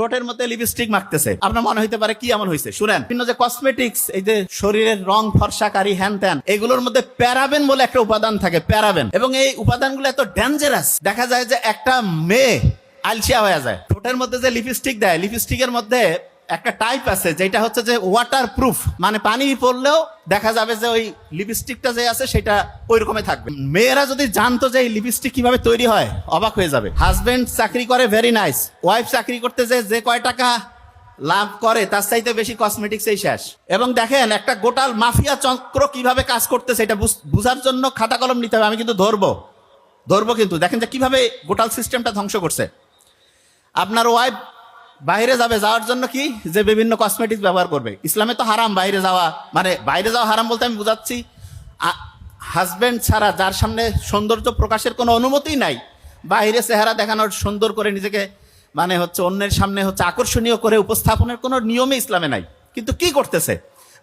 ঠোঁটের মধ্যে লিপস্টিক মাখতেছে। আপনার মনে হইতে পারে কি এমন হয়েছে শুনেন বিভিন্ন যে কসমেটিক্স এই যে শরীরের রং ফর্সাকারী হ্যান ত্যান এগুলোর মধ্যে প্যারাবেন বলে একটা উপাদান থাকে, প্যারাবেন। এবং এই উপাদানগুলো এত ডেঞ্জারাস দেখা যায় যে একটা মেয়ে আলসিয়া হয়ে যায়। ঠোঁটের মধ্যে যে লিপস্টিক দেয় লিপস্টিকের মধ্যে একটা টাইপ আছে যেটা হচ্ছে যে ওয়াটার প্রুফ মানে পানি পড়লেও দেখা যাবে যে ওই লিপস্টিকটা যে আছে সেটা ওই রকমই থাকবে। মেয়েরা যদি জানতো যে এই লিপস্টিক কীভাবে তৈরি হয়, অবাক হয়ে যাবে। হাজবেন্ড চাকরি করে ভেরি নাইস ওয়াইফ চাকরি করতে যে যে কয় টাকা লাভ করে, তার চাইতে বেশি কসমেটিক্স এই শেষ। এবং দেখেন, একটা গোটাল মাফিয়া চক্র কীভাবে কাজ করতেছে, এটা বুঝ- বুঝার জন্য খাতা কলম নিতে হবে, আমি কিন্তু ধরবো। ধরবো কিন্তু। দেখেন যে কীভাবে গোটাল সিস্টেমটা ধ্বংস করছে। আপনার ওয়াইফ বাইরে যাবে যাওয়ার জন্য কি? যে বিভিন্ন কসমেটিক্স ব্যবহার করবে। ইসলামে তো হারাম বাইরে যাওয়া। মানে বাইরে যাওয়া হারাম বলতে আমি বুঝাচ্ছি। হাজব্যান্ড ছাড়া যার সামনে সৌন্দর্য প্রকাশের কোনো অনুমতি নাই, বাইরে চেহারা দেখানোর সুন্দর করে নিজেকে মানে হচ্ছে অন্যের সামনে হচ্ছে আকর্ষণীয় করে উপস্থাপনের কোনো নিয়মে ইসলামে নাই। কিন্তু কি করতেছে?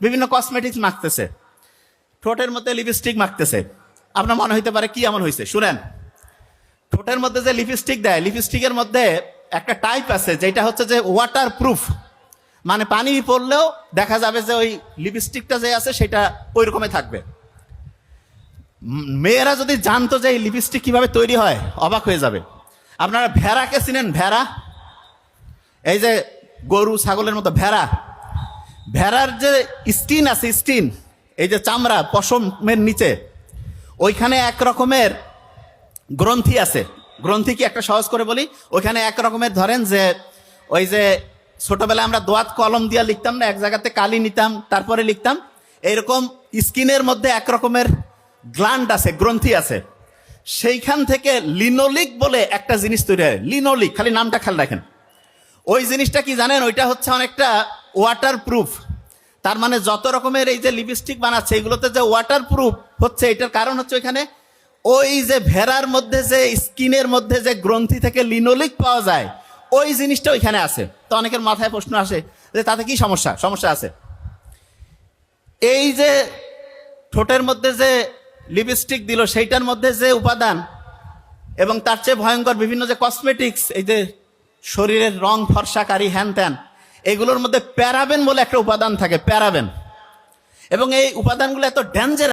বিভিন্ন কসমেটিক্স মাখতেছে। ঠোঁটের মধ্যে লিপস্টিক মাখতেছে। আপনার মনে হইতে পারে কি এমন হয়েছে শুনেন। ঠোঁটের মধ্যে যে লিপস্টিক দেয় লিপস্টিকের মধ্যে একটা টাইপ আছে, যেটা হচ্ছে যে ওয়াটার প্রুফ মানে পানি পড়লেও দেখা যাবে যে ওই লিপস্টিকটা যে আছে, সেটা ওই রকমই থাকবে। মেয়েরা যদি জানতো যে এই লিপস্টিক কীভাবে তৈরি হয়, অবাক হয়ে যাবে। আপনারা ভেড়াকে চিনেন? ভেড়া? এই যে গরু, ছাগলের মতো ভেড়া। ভেড়ার যে স্কিন আছে, স্কিন, এই যে চামড়া, পশমের নিচে, ওইখানে এক রকমের গ্রন্থি আছে। গ্রন্থি কি একটা সহজ করে বলি? ওইখানে এক রকমের ধরেন যে, ওই যে ছোটবেলায় আমরা দোয়াত কলম দিয়ে লিখতাম না, এক জায়গাতে কালি নিতাম, তারপরে লিখতাম। এইরকম স্কিনের মধ্যে এক রকমের গ্ল্যান্ড আছে, গ্রন্থি আছে। সেইখান থেকে লিনোলিক বলে একটা জিনিস তৈরি হয়, লিনোলিক, খালি নামটা খেয়াল রাখেন। ওই জিনিসটা কি জানেন? ওইটা হচ্ছে অনেকটা ওয়াটার প্রুফ তার মানে যত রকমের এই যে লিপস্টিক বানাচ্ছে, এগুলোতে যে ওয়াটার প্রুফ হচ্ছে, এটার কারণ হচ্ছে ওইখানে ওই যে ভেড়ার মধ্যে যে স্কিনের মধ্যে যে গ্রন্থি থেকে লিনোলিক পাওয়া যায়, ওই জিনিসটা ওইখানে আছে। তো অনেকের মাথায় প্রশ্ন আসে যে তাতে কি সমস্যা? সমস্যা আছে। এই যে ঠোঁটের মধ্যে যে লিপস্টিক দিল, সেইটার মধ্যে যে উপাদান এবং তার চেয়ে ভয়ঙ্কর বিভিন্ন যে কসমেটিক্স এই যে শরীরের রং ফর্সাকারী হ্যান ত্যান, এগুলোর মধ্যে প্যারাবেন বলে একটা উপাদান থাকে, প্যারাবেন। এবং এই উপাদানগুলো এত ডেঞ্জারাস